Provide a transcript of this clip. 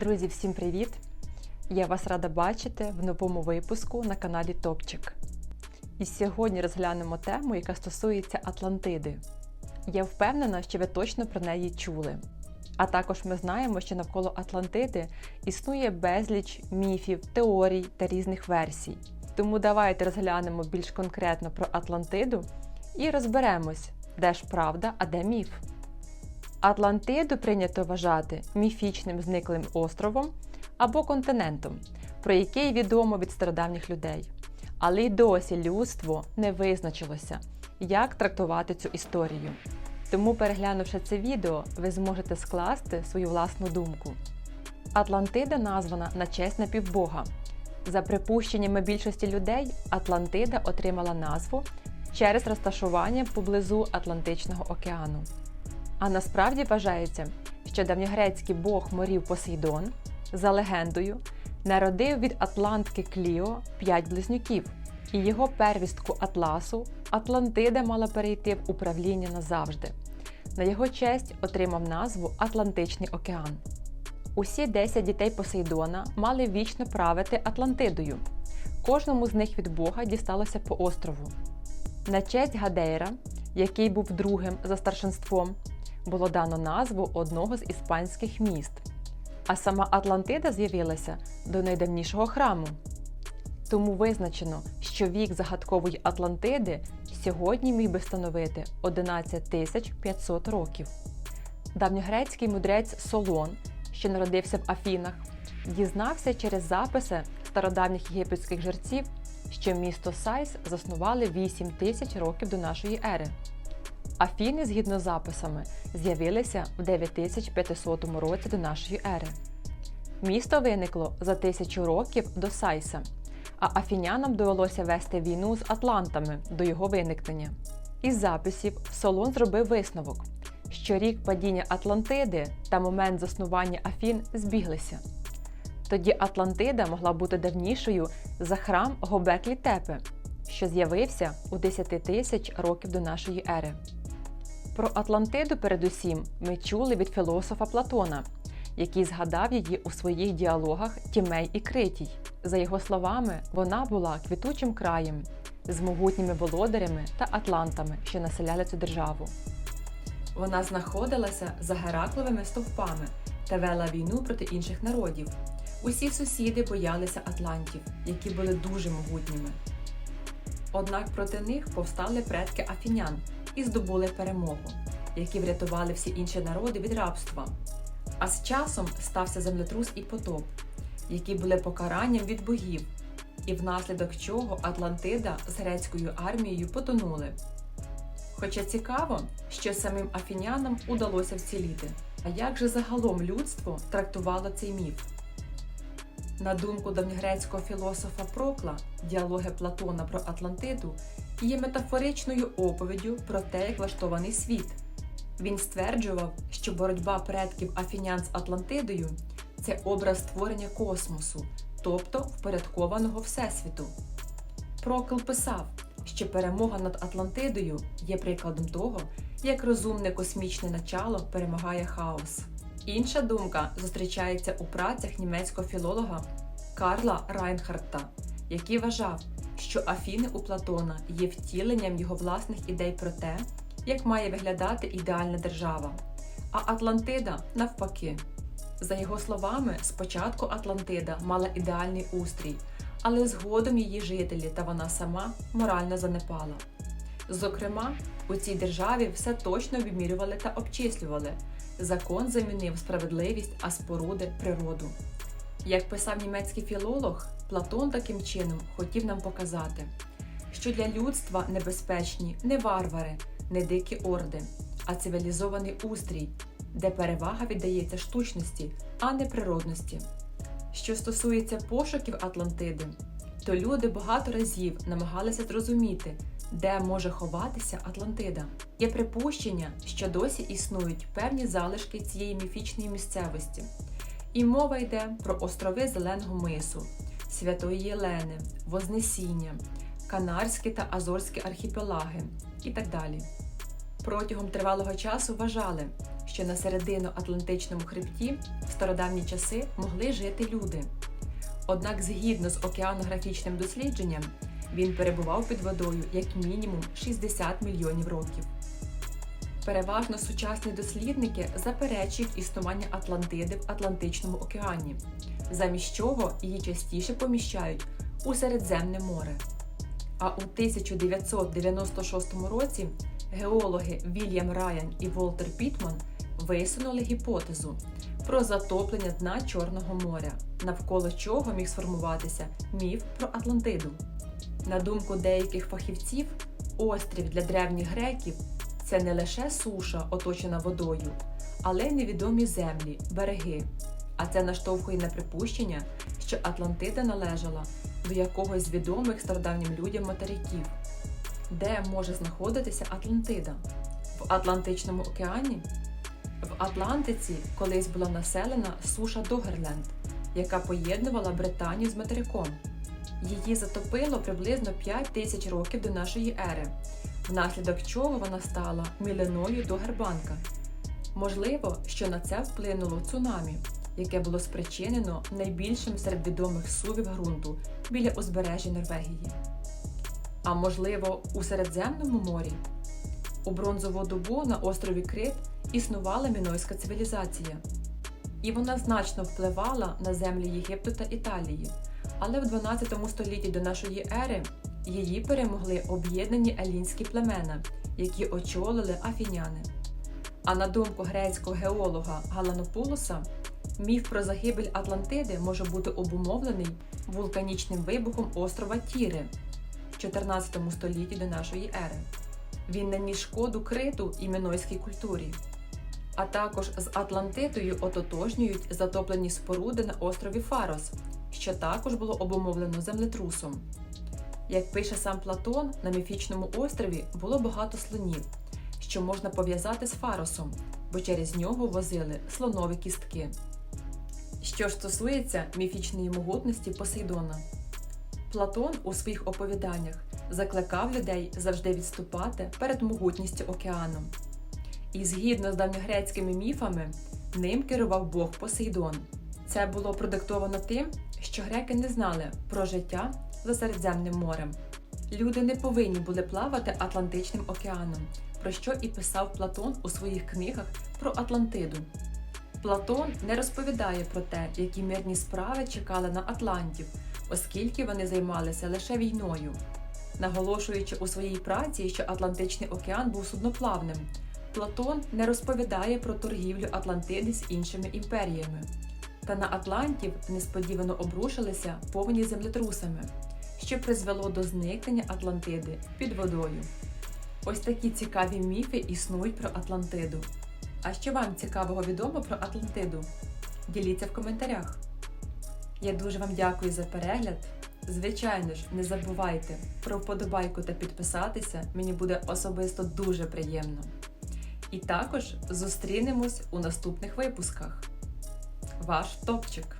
Друзі, всім привіт! Я вас рада бачити в новому випуску на каналі Топчик. І сьогодні розглянемо тему, яка стосується Атлантиди. Я впевнена, що ви точно про неї чули. А також ми знаємо, що навколо Атлантиди існує безліч міфів, теорій та різних версій. Тому давайте розглянемо більш конкретно про Атлантиду і розберемось, де ж правда, а де міф. Атлантиду прийнято вважати міфічним зниклим островом або континентом, про який відомо від стародавніх людей. Але й досі людство не визначилося, як трактувати цю історію. Тому, переглянувши це відео, ви зможете скласти свою власну думку. Атлантида названа на честь напівбога. За припущеннями більшості людей, Атлантида отримала назву через розташування поблизу Атлантичного океану. А насправді вважається, що давньогрецький бог морів Посейдон, за легендою, народив від Атлантки Кліо п'ять близнюків, і його первістку Атласу Атлантида мала перейти в управління назавжди. На його честь отримав назву Атлантичний океан. Усі 10 дітей Посейдона мали вічно правити Атлантидою. Кожному з них від Бога дісталося по острову. На честь Гадейра, який був другим за старшинством, було дано назву одного з іспанських міст, а сама Атлантида з'явилася до найдавнішого храму. Тому визначено, що вік загадкової Атлантиди сьогодні міг би становити 11 тисяч 500 років. Давньогрецький мудрець Солон, що народився в Афінах, дізнався через записи стародавніх єгипетських жерців, що місто Сайс заснували 8 тисяч років до нашої ери. Афіни, згідно з записами, з'явилися в 9500 році до нашої ери. Місто виникло за тисячу років до Сайса, а афінянам довелося вести війну з атлантами до його виникнення. Із записів Солон зробив висновок, що рік падіння Атлантиди та момент заснування Афін збіглися. Тоді Атлантида могла бути давнішою за храм Гобеклі Тепе, що з'явився у 10 тисяч років до нашої ери. Про Атлантиду, передусім, ми чули від філософа Платона, який згадав її у своїх діалогах Тімей і Критій. За його словами, вона була квітучим краєм з могутніми володарями та атлантами, що населяли цю державу. Вона знаходилася за Геракловими стовпами та вела війну проти інших народів. Усі сусіди боялися атлантів, які були дуже могутніми. Однак проти них повстали предки афінян і здобули перемогу, які врятували всі інші народи від рабства. А з часом стався землетрус і потоп, які були покаранням від богів, і внаслідок чого Атлантида з грецькою армією потонули. Хоча цікаво, що самим афінянам удалося вціліти. А як же загалом людство трактувало цей міф? На думку давньогрецького філософа Прокла, діалоги Платона про Атлантиду є метафоричною оповіддю про те, як влаштований світ. Він стверджував, що боротьба предків афінян з Атлантидою це образ створення космосу, тобто впорядкованого Всесвіту. Прокл писав, що перемога над Атлантидою є прикладом того, як розумне космічне начало перемагає хаос. Інша думка зустрічається у працях німецького філолога Карла Райнхарта, який вважав, що Афіни у Платона є втіленням його власних ідей про те, як має виглядати ідеальна держава, а Атлантида навпаки. За його словами, спочатку Атлантида мала ідеальний устрій, але згодом її жителі та вона сама морально занепала. Зокрема, у цій державі все точно вимірювали та обчислювали. Закон замінив справедливість, а споруди природу. Як писав німецький філолог, Платон таким чином хотів нам показати, що для людства небезпечні не варвари, не дикі орди, а цивілізований устрій, де перевага віддається штучності, а не природності. Що стосується пошуків Атлантиди, то люди багато разів намагалися зрозуміти, де може ховатися Атлантида. Є припущення, що досі існують певні залишки цієї міфічної місцевості. І мова йде про острови Зеленого мису, Святої Єлени, Вознесіння, Канарські та Азорські архіпелаги і так далі. Протягом тривалого часу вважали, що на середину Атлантичному хребті в стародавні часи могли жити люди. Однак, згідно з океанографічним дослідженням, він перебував під водою як мінімум 60 мільйонів років. Переважно сучасні дослідники заперечують існування Атлантиди в Атлантичному океані, замість чого її частіше поміщають у Середземне море. А у 1996 році геологи Вільям Райан і Волтер Пітман висунули гіпотезу про затоплення дна Чорного моря, навколо чого міг сформуватися міф про Атлантиду. На думку деяких фахівців, острів для древніх греків це не лише суша, оточена водою, але й невідомі землі, береги. А це наштовхує на припущення, що Атлантида належала до якогось з відомих стародавнім людям материків. Де може знаходитися Атлантида? В Атлантичному океані? В Атлантиці колись була населена суша Догерленд, яка поєднувала Британію з материком. Її затопило приблизно 5 тисяч років до нашої ери, внаслідок чого вона стала мілиною Догербанка. Можливо, що на це вплинуло цунамі, яке було спричинено найбільшим серед відомих сувів ґрунту біля узбережжя Норвегії. А можливо, у Середземному морі? У бронзову добу на острові Крит існувала мінойська цивілізація, і вона значно впливала на землі Єгипту та Італії. Але в 12 столітті до нашої ери її перемогли об'єднані елінські племена, які очолили афіняни. А на думку грецького геолога Галанопулоса, міф про загибель Атлантиди може бути обумовлений вулканічним вибухом острова Тіри в 14 столітті до нашої ери. Він наніс шкоду криту і мінойській культурі. А також з Атлантидою ототожнюють затоплені споруди на острові Фарос, що також було обумовлено землетрусом. Як пише сам Платон, на міфічному острові було багато слонів, що можна пов'язати з Фаросом, бо через нього возили слонові кістки. Що ж стосується міфічної могутності Посейдона, Платон у своїх оповіданнях закликав людей завжди відступати перед могутністю океану. І згідно з давньогрецькими міфами, ним керував Бог Посейдон. Це було продиктовано тим, що греки не знали про життя за Середземним морем. Люди не повинні були плавати Атлантичним океаном, про що і писав Платон у своїх книгах про Атлантиду. Платон не розповідає про те, які мирні справи чекали на Атлантів, оскільки вони займалися лише війною, наголошуючи у своїй праці, що Атлантичний океан був судноплавним. Платон не розповідає про торгівлю Атлантиди з іншими імперіями. Та на Атлантів несподівано обрушилися повні землетрусами, що призвело до зникнення Атлантиди під водою. Ось такі цікаві міфи існують про Атлантиду. А що вам цікавого відомо про Атлантиду? Діліться в коментарях. Я дуже вам дякую за перегляд. Звичайно ж, не забувайте про вподобайку та підписатися, мені буде особисто дуже приємно. І також зустрінемось у наступних випусках. Ваш топчик!